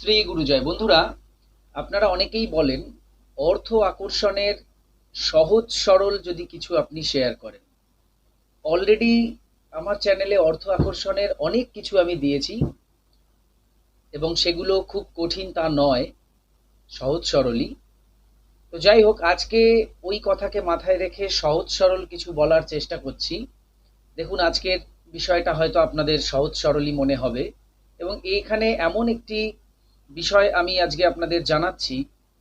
শ্রী গুরুজয়, বন্ধুরা, আপনারা অনেকেই বলেন, অর্থ আকর্ষণের সহজ সরল যদি কিছু আপনি শেয়ার করেন। অলরেডি আমার চ্যানেলে অর্থ আকর্ষণের অনেক কিছু আমি দিয়েছি, এবং সেগুলো খুব কঠিন তা নয়, সহজ সরলই। তো যাই হোক, আজকে ওই কথাকে মাথায় রেখে সহজ সরল কিছু বলার চেষ্টা করছি। দেখুন, আজকের বিষয়টা হয়তো আপনাদের সহজ সরলই মনে হবে, এবং এইখানে এমন একটি বিষয় আমি আজকে আপনাদের জানাচ্ছি,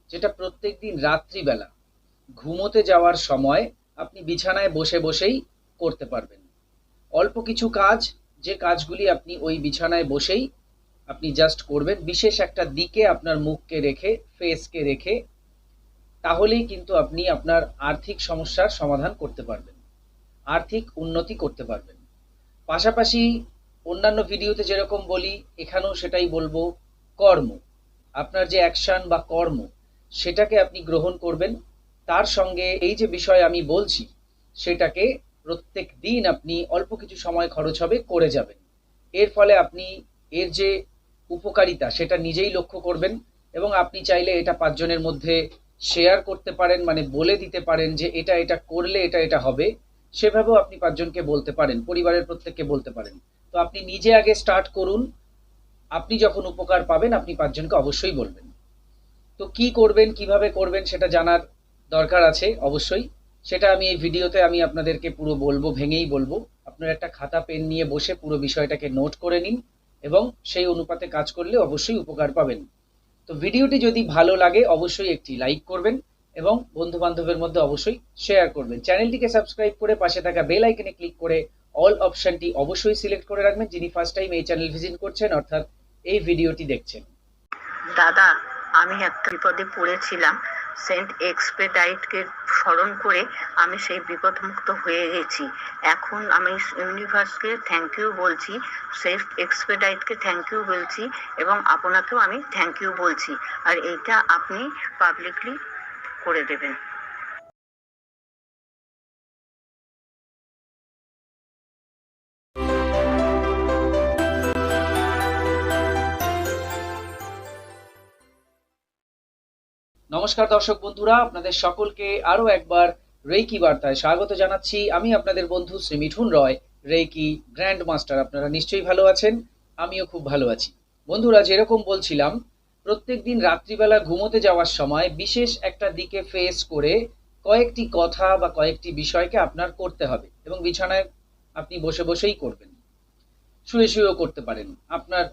যেটা প্রত্যেক দিন রাত্রিবেলা ঘুমোতে যাওয়ার সময় আপনি বিছানায় বসে বসেই করতে পারবেন। অল্প কিছু কাজ, যে কাজগুলি আপনি ওই বিছানায় বসেই আপনি জাস্ট করবেন, বিশেষ একটা দিকে আপনার মুখকে রেখে ফেসকে রেখে, তাহলেই কিন্তু আপনি আপনার আর্থিক সমস্যার সমাধান করতে পারবেন, আর্থিক উন্নতি করতে পারবেন। পাশাপাশি অন্যান্য ভিডিওতে যেরকম বলি, এখানেও সেটাই বলব কর্ম, আপনার যে অ্যাকশন বা কর্ম, সেটাকে আপনি গ্রহণ করবেন। তার সঙ্গে এই যে বিষয় আমি বলছি, সেটাকে প্রত্যেক দিন আপনি অল্প কিছু সময় খরচ হবে করে যাবেন। এর ফলে আপনি এর যে উপকারিতা, সেটা নিজেই লক্ষ্য করবেন এবং আপনি চাইলে এটা পাঁচজনের মধ্যে শেয়ার করতে পারেন মানে বলে দিতে পারেন যে এটা এটা করলে এটা এটা হবে। সেভাবেও আপনি পাঁচজনকে বলতে পারেন, পরিবারের প্রত্যেককে বলতে পারেন। তো আপনি নিজে আগে স্টার্ট করুন আপনি যখন উপকার পাবেন, আপনি পাঁচজনকে অবশ্যই বলবেন। তো কি করবেন, কীভাবে করবেন সেটা জানার দরকার আছে, অবশ্যই। সেটা আমি এই ভিডিওতে আমি আপনাদেরকে পুরো বলব, ভেঙেই বলব। আপনার একটা খাতা, পেন নিয়ে বসে পুরো বিষয়টাকে নোট করে নিন এবং সেই অনুপাতে কাজ করলে অবশ্যই উপকার পাবেন। তো ভিডিওটি যদি ভালো লাগে, অবশ্যই একটি লাইক করবেন এবং বন্ধু বান্ধবের মধ্যে অবশ্যই শেয়ার করবেন। চ্যানেলটিকে সাবস্ক্রাইব করে পাশে থাকা বেল আইকনে ক্লিক করে অল অপশনটি অবশ্যই সিলেক্ট করে রাখবেন। যিনি ফার্স্ট টাইম এই চ্যানেল ভিজিট করছেন, অর্থাৎ এই ভিডিওটি দেখছেন। দাদা, আমি একটা বিপদে পড়েছিলাম। সেন্ট এক্সপেডাইটকে স্মরণ করে আমি সেই বিপদমুক্ত হয়ে গেছি। এখন আমি ইউনিভার্সকে থ্যাংক ইউ বলছি সেফ এক্সপেডাইটকে থ্যাংক ইউ বলছি এবং আপনাকেও আমি থ্যাংক ইউ বলছি। আর এইটা আপনি পাবলিকলি করে দেবেন। নমস্কার দর্শক বন্ধুরা, আপনাদের সকলকে আরও একবার রেইকি বার্তায় স্বাগত জানাচ্ছি। আমি আপনাদের বন্ধু Shri Mithun Roy, reiki grand master আপনারা নিশ্চয়ই ভালো আছেন, আমিও খুব ভালো আছি। বন্ধুরা, যেরকম বলছিলাম প্রত্যেক দিন রাত্রিবেলা ঘুমোতে যাওয়ার সময় বিশেষ একটা দিকে ফেস করে কয়েকটি কথা বা কয়েকটি বিষয়কে আপনার করতে হবে এবং বিছানায় আপনি বসে বসেই করবেন। শুয়ে শুয়েও করতে পারেন, আপনার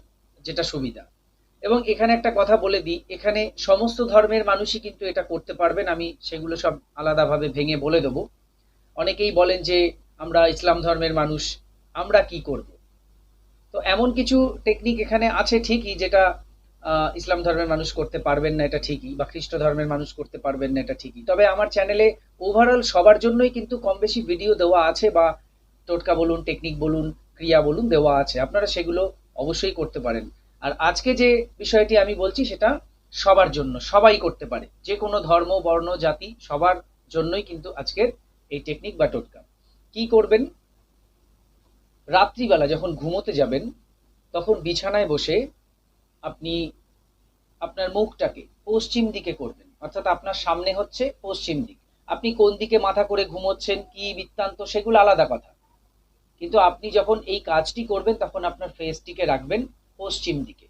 যেটা সুবিধা। এবং এখানে একটা কথা বলে দিই, এখানে সমস্ত ধর্মের মানুষই কিন্তু এটা করতে পারবেন, আমি সেগুলো সব আলাদাভাবে ভেঙে বলে দেবো। অনেকেই বলেন যে, আমরা ইসলাম ধর্মের মানুষ, আমরা কি করব? তো এমন কিছু টেকনিক এখানে আছে ঠিকই, যেটা ইসলাম ধর্মের মানুষ করতে পারবেন না, এটা ঠিকই, বা খ্রিস্ট ধর্মের মানুষ করতে পারবেন না, এটা ঠিকই। তবে আমার চ্যানেলে ওভারঅল সবার জন্যই কিন্তু কম বেশি ভিডিও দেওয়া আছে, বা টোটকা বলুন টেকনিক বলুন, ক্রিয়া বলুন দেওয়া আছে। আপনারা সেগুলো অবশ্যই করতে পারেন। আর আজকে যে বিষয়টি আমি বলছি সেটা সবার জন্য, সবাই করতে পারে। যে কোনো ধর্ম, বর্ণ, জাতি, সবার জন্যই কিন্তু আজকের এই টেকনিক বা টোটকা। কি করবেন? রাত্রিবেলা যখন ঘুমোতে যাবেন, তখন বিছানায় বসে আপনি আপনার মুখটাকে পশ্চিম দিকে করবেন। অর্থাৎ আপনার সামনে হচ্ছে পশ্চিম দিক। আপনি কোন দিকে মাথা করে ঘুমোচ্ছেন, কি বৃত্তান্ত, সেগুলো আলাদা কথা। কিন্তু আপনি যখন এই কাজটি করবেন, তখন আপনার ফেসটিকে রাখবেন পশ্চিম দিকে।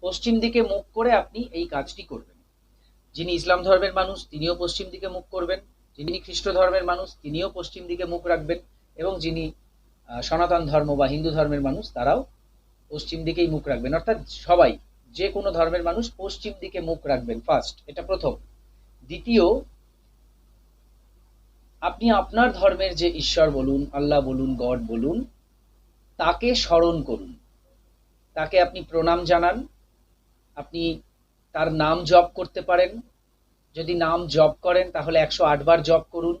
পশ্চিম দিকে মুখ করে আপনি এই কাজটি করবেন। যিনি ইসলাম ধর্মের মানুষ, তিনিও পশ্চিম দিকে মুখ করবেন। যিনি খ্রিস্ট ধর্মের মানুষ, তিনিও পশ্চিম দিকে মুখ রাখবেন। এবং যিনি সনাতন ধর্ম বা হিন্দু ধর্মের মানুষ, তারাও পশ্চিম দিকেই মুখ রাখবেন। অর্থাৎ সবাই, যে কোনো ধর্মের মানুষ পশ্চিম দিকে মুখ রাখবেন ফার্স্ট। এটা প্রথম। দ্বিতীয়, আপনি আপনার ধর্মের যে ঈশ্বর বলুন, আল্লাহ বলুন, গড বলুন, তাকে স্মরণ করুন। তাকে আপনি প্রণাম জানান। আপনি তার নাম জপ করতে পারেন। যদি নাম জপ করেন, তাহলে একশো আটবার জপ করুন।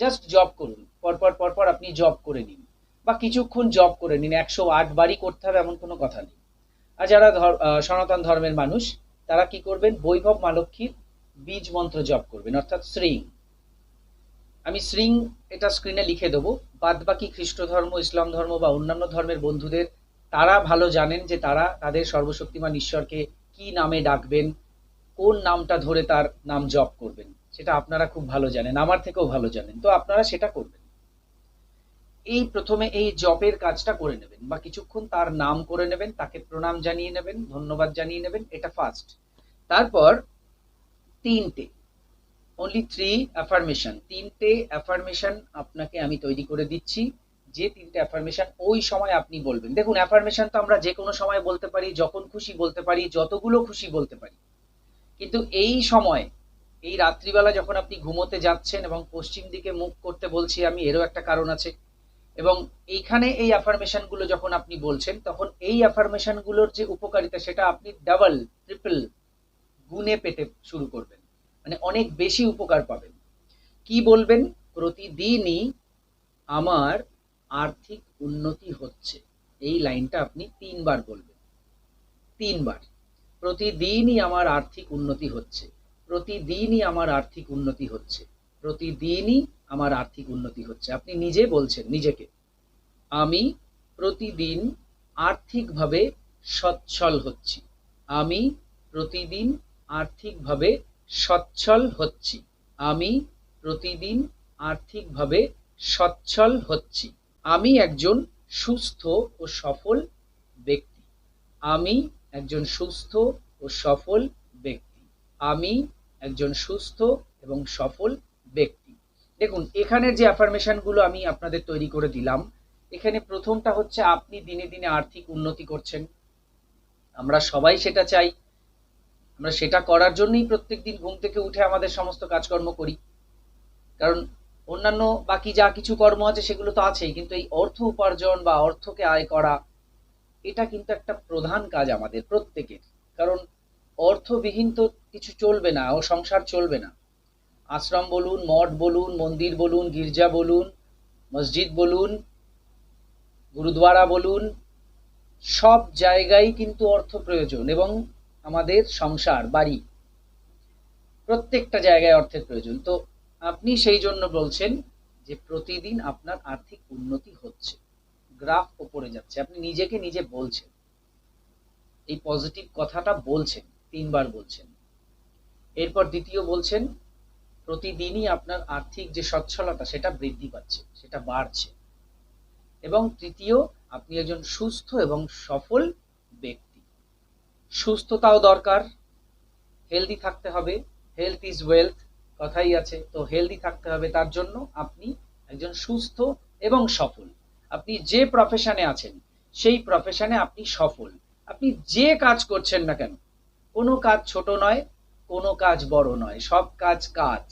জাস্ট জপ করুন। পরপর পরপর আপনি জপ করে নিন। বা কিছুক্ষণ জপ করে নিন। একশো আট বারই করতে হবে, এমন কোনো কথা নেই। আর যারা সনাতন ধর্মের মানুষ, তারা কি করবেন? বৈভব মালক্ষীর বীজ মন্ত্র জপ করবেন, অর্থাৎ শ্রীং। আমি শ্রীং এটা স্ক্রিনে লিখে দেবো। বাদ বাকি খ্রিস্ট ধর্ম ইসলাম ধর্ম বা অন্যান্য ধর্মের বন্ধুদের তারা ভালো জানেন যে তারা তাদের সর্বশক্তিমান ঈশ্বরকে কি নামে ডাকবেন, কোন নামটা ধরে তার নাম জপ করবেন, সেটা আপনারা খুব ভালো জানেন, আমার থেকেও ভালো জানেন, তো আপনারা সেটা করবেন। এই প্রথমে এই জপের কাজটা করে নেবেন বা কিছুক্ষণ তার নাম করে নেবেন, তাকে প্রণাম জানিয়ে নেবেন, ধন্যবাদ জানিয়ে নেবেন, এটা ফার্স্ট তারপর তিনটে অনলি থ্রি অ্যাফার্মেশন তিনটে অ্যাফার্মেশন আপনাকে আমি তৈরি করে দিচ্ছি। যে তিনটে অ্যাফার্মেশন ওই সময় আপনি বলবেন। দেখুন অ্যাফার্মেশন তো আমরা যে কোনো সময় বলতে পারি, যখন খুশি বলতে পারি, যতগুলো খুশি বলতে পারি। কিন্তু এই সময়, এই রাত্রিবেলা যখন আপনি ঘুমোতে যাচ্ছেন এবং পশ্চিম দিকে মুখ করতে বলছি আমি, এরও একটা কারণ আছে। এবং এইখানে এই অ্যাফার্মেশনগুলো যখন আপনি বলছেন, তখন এই অ্যাফার্মেশনগুলোর যে উপকারিতা, সেটা আপনি ডাবল ট্রিপল গুণে পেতে শুরু করবেন। মানে অনেক বেশি উপকার পাবেন। কি বলবেন? প্রতিদিনই আমার আর্থিক উন্নতি হচ্ছে। এই লাইনটা আপনি তিনবার বলবেন। তিনবার। প্রতিদিনই আমার আর্থিক উন্নতি হচ্ছে। প্রতিদিনই আমার আর্থিক উন্নতি হচ্ছে। প্রতিদিনই আমার আর্থিক উন্নতি হচ্ছে। আপনি নিজে বলছেন, নিজেকে। আমি প্রতিদিন আর্থিকভাবে সচ্ছল হচ্ছি। আমি প্রতিদিন আর্থিকভাবে সচ্ছল হচ্ছি। আমি প্রতিদিন আর্থিকভাবে সচ্ছল হচ্ছি। আমি একজন সুস্থ ও সফল ব্যক্তি। আমি একজন সুস্থ ও সফল ব্যক্তি। আমি একজন সুস্থ এবং সফল ব্যক্তি। দেখুন, এখানের যে অ্যাফার্মেশনগুলো আমি আপনাদের তৈরি করে দিলাম, এখানে প্রথমটা হচ্ছে আপনি দিনে দিনে আর্থিক উন্নতি করছেন। আমরা সবাই সেটা চাই। আমরা সেটা করার জন্যই প্রত্যেক দিন ঘুম থেকে উঠে আমাদের সমস্ত কাজকর্ম করি। কারণ অন্যান্য বাকি যা কিছু কর্ম আছে সেগুলো তো আছেই, কিন্তু এই অর্থ উপার্জন বা অর্থকে আয় করা, এটা কিন্তু একটা প্রধান কাজ আমাদের প্রত্যেকের। কারণ অর্থবিহীন তো কিছু চলবে না, ও সংসার চলবে না। আশ্রম বলুন, মঠ বলুন, মন্দির বলুন, গির্জা বলুন, মসজিদ বলুন গুরুদ্বারা বলুন, সব জায়গায় কিন্তু অর্থ প্রয়োজন এবং আমাদের সংসার, বাড়ি, প্রত্যেকটা জায়গায় অর্থের প্রয়োজন। তো আপনি সেই জন্য বলছেন যে প্রতিদিন আপনার আর্থিক উন্নতি হচ্ছে। গ্রাফ ওপরে যাচ্ছে। আপনি নিজেকে নিজে বলছেন। এই পজিটিভ কথাটা বলছেন, তিনবার বলছেন। এরপর দ্বিতীয় বলছেন, প্রতিদিনই আপনার আর্থিক যে সচ্ছলতা, সেটা বৃদ্ধি পাচ্ছে, সেটা বাড়ছে। এবং তৃতীয়, আপনি একজন সুস্থ এবং সফল ব্যক্তি। সুস্থতাও দরকার। হেলদি থাকতে হবে। হেলথ ইজ ওয়েলথ কথাই আছে। তো হেলদি থাকতে হবে তার জন্য আপনি একজন সুস্থ এবং সফল। আপনি যে প্রফেশনে আছেন, সেই প্রফেশনে আপনি সফল। আপনি যে কাজ করছেন না কেন, কোনো কাজ ছোট নয়, কোনো কাজ বড় নয়, সব কাজ কাজ।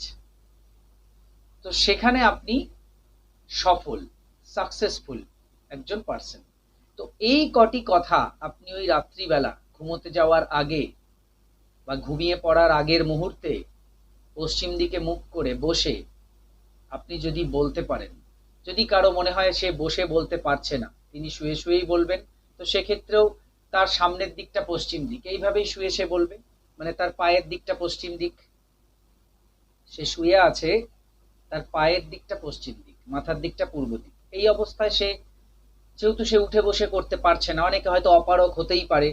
তো সেখানে আপনি সফল সাকসেসফুল একজন পার্সন তো এই কটি কথা আপনি ওই রাত্রিবেলা ঘুমোতে যাওয়ার আগে বা ঘুমিয়ে পড়ার আগের মুহূর্তে পশ্চিম দিকে মুখ করে বসে আপনি যদি বলতে পারেন। যদি কারও মনে হয় সে বসে বলতে পারছে না, তিনি শুয়ে শুয়েই বলবেন, তো সেক্ষেত্রেও তার সামনের দিকটা পশ্চিম দিক। এইভাবেই শুয়ে সে বলবে মানে তার পায়ের দিকটা পশ্চিম দিক। সে শুয়ে আছে, তার পায়ের দিকটা পশ্চিম দিক, মাথার দিকটা পূর্ব দিক। এই অবস্থায় সে, যেহেতু সে উঠে বসে করতে পারছে না, অনেকে হয়তো অপারক হতেই পারে।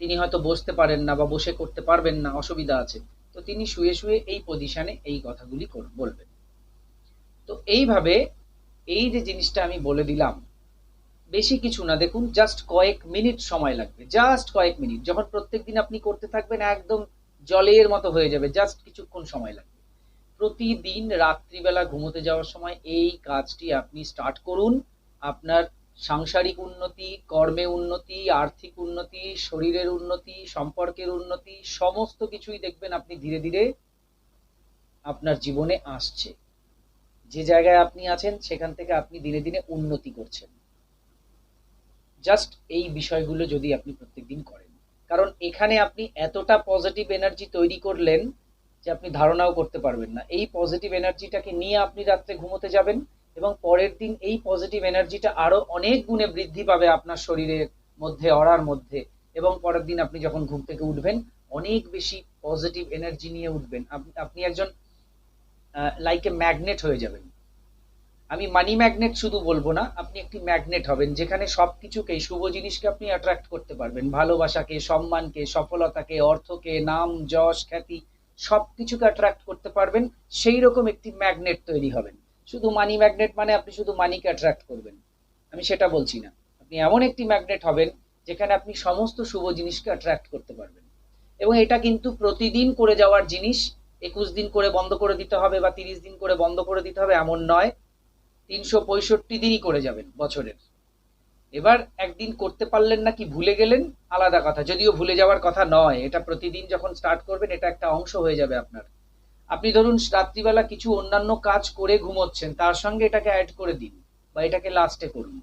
তিনি হয়তো বসতে পারেন না বা বসে করতে পারবেন না, অসুবিধা আছে। তো তিনি শুয়ে শুয়ে এই পজিশনে এই কথাগুলি বলবেন। তো এইভাবে এই যে জিনিসটা আমি বলে দিলাম, বেশি কিছু না। দেখুন জাস্ট কয়েক মিনিট সময় লাগবে। জাস্ট কয়েক মিনিট যখন প্রত্যেক দিন আপনি করতে থাকবেন, একদম জলের মতো হয়ে যাবে। জাস্ট কিছুক্ষণ সময় লাগবে। প্রতিদিন রাত্রিবেলা ঘুমোতে যাওয়ার সময় এই কাজটি আপনি স্টার্ট করুন। আপনার সাংসারিক উন্নতি, কর্মে উন্নতি, আর্থিক উন্নতি, শরীরের উন্নতি, সম্পর্কের উন্নতি, সমস্ত কিছুই দেখবেন আপনি ধীরে ধীরে আপনার জীবনে আসছে। যে জায়গায় আপনি আছেন, সেখান থেকে আপনি দিনে দিনে উন্নতি করছেন। জাস্ট এই বিষয়গুলো যদি আপনি প্রত্যেকদিন করেন। কারণ এখানে আপনি এতটা পজিটিভ এনার্জি তৈরি করলেন যে আপনি ধারণাও করতে পারবেন না। এই পজিটিভ এনার্জিটাকে নিয়ে আপনি রাত্রে ঘুমোতে যাবেন এবং পরের দিন এই পজিটিভ এনার্জিটা আরও অনেক গুণে বৃদ্ধি পাবে আপনার শরীরের মধ্যে অরার মধ্যে। এবং পরের দিন আপনি যখন ঘুম থেকে উঠবেন, অনেক বেশি পজিটিভ এনার্জি নিয়ে উঠবেন। আপনি একজন লাইক এ ম্যাগনেট হয়ে যাবেন। আমি মানি ম্যাগনেট শুধু বলব না, আপনি একটি ম্যাগনেট হবেন, যেখানে সব কিছুকেই শুভ জিনিসকে আপনি অ্যাট্রাক্ট করতে পারবেন। ভালোবাসাকে, সম্মানকে, সফলতাকে, অর্থকে, নাম, যশ, খ্যাতি সব কিছুকে অ্যাট্রাক্ট করতে পারবেন। সেই রকম একটি ম্যাগনেট তৈরি হবেন। শুধু মানি ম্যাগনেট মানে আপনি শুধু মানিকে অ্যাট্রাক্ট করবেন। আমি সেটা বলছি না। আপনি এমন একটি ম্যাগনেট হবেন, যেখানে আপনি সমস্ত শুভ জিনিসকে অ্যাট্রাক্ট করতে পারবেন। এবং এটা কিন্তু প্রতিদিন করে যাওয়ার জিনিস, একুশ দিন করে বন্ধ করে দিতে হবে বা তিরিশ দিন করে বন্ধ করে দিতে হবে, এমন নয়। তিনশো পঁয়ষট্টি দিনই করে যাবেন বছরের। এবার একদিন করতে পারলেন না কি ভুলে গেলেন, আলাদা কথা। যদিও ভুলে যাওয়ার কথা নয়, এটা প্রতিদিন যখন স্টার্ট করবেন, এটা একটা অংশ হয়ে যাবে আপনার। আপনি ধরুন রাত্রিবেলা কিছু অন্যান্য কাজ করে ঘুমোচ্ছেন, তার সঙ্গে এটাকে অ্যাড করে দিন বা এটাকে লাস্টে করুন।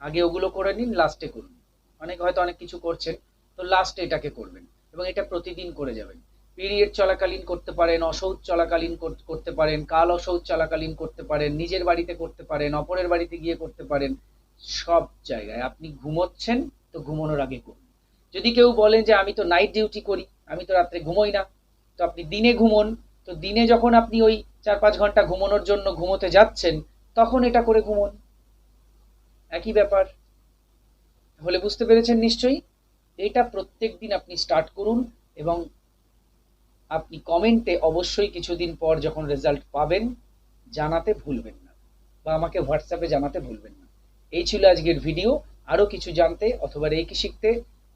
আগে ওগুলো করে নিন লাস্টে করুন। অনেক হয়তো অনেক কিছু করছেন, তো লাস্টে এটাকে করবেন এবং এটা প্রতিদিন করে যাবেন। পিরিয়ড চলাকালীন করতে পারেন, অসৌচ চলাকালীন করতে পারেন, কাল অসৌচ চলাকালীন করতে পারেন, নিজের বাড়িতে করতে পারেন, অপরের বাড়িতে গিয়ে করতে পারেন, সব জায়গায়। আপনি ঘুমোচ্ছেন, তো ঘুমানোর আগে করুন। যদি কেউ বলেন যে, আমি তো নাইট ডিউটি করি, আমি তো রাত্রে ঘুমোই না। তো আপনি দিনে ঘুমোন, তো দিনে যখন আপনি ওই চার পাঁচ ঘণ্টা ঘুমানোর জন্য ঘুমোতে যাচ্ছেন, তখন এটা করে ঘুমোন। একই ব্যাপার। হলে বুঝতে পেরেছেন নিশ্চয়ই? এটা প্রত্যেক দিন আপনি স্টার্ট করুন এবং আপনি কমেন্টে অবশ্যই কিছুদিন পর যখন রেজাল্ট পাবেন, জানাতে ভুলবেন না বা আমাকে হোয়াটসঅ্যাপে জানাতে ভুলবেন না। এই ছিল আজকের ভিডিও আরও কিছু জানতে অথবা রেকি শিখতে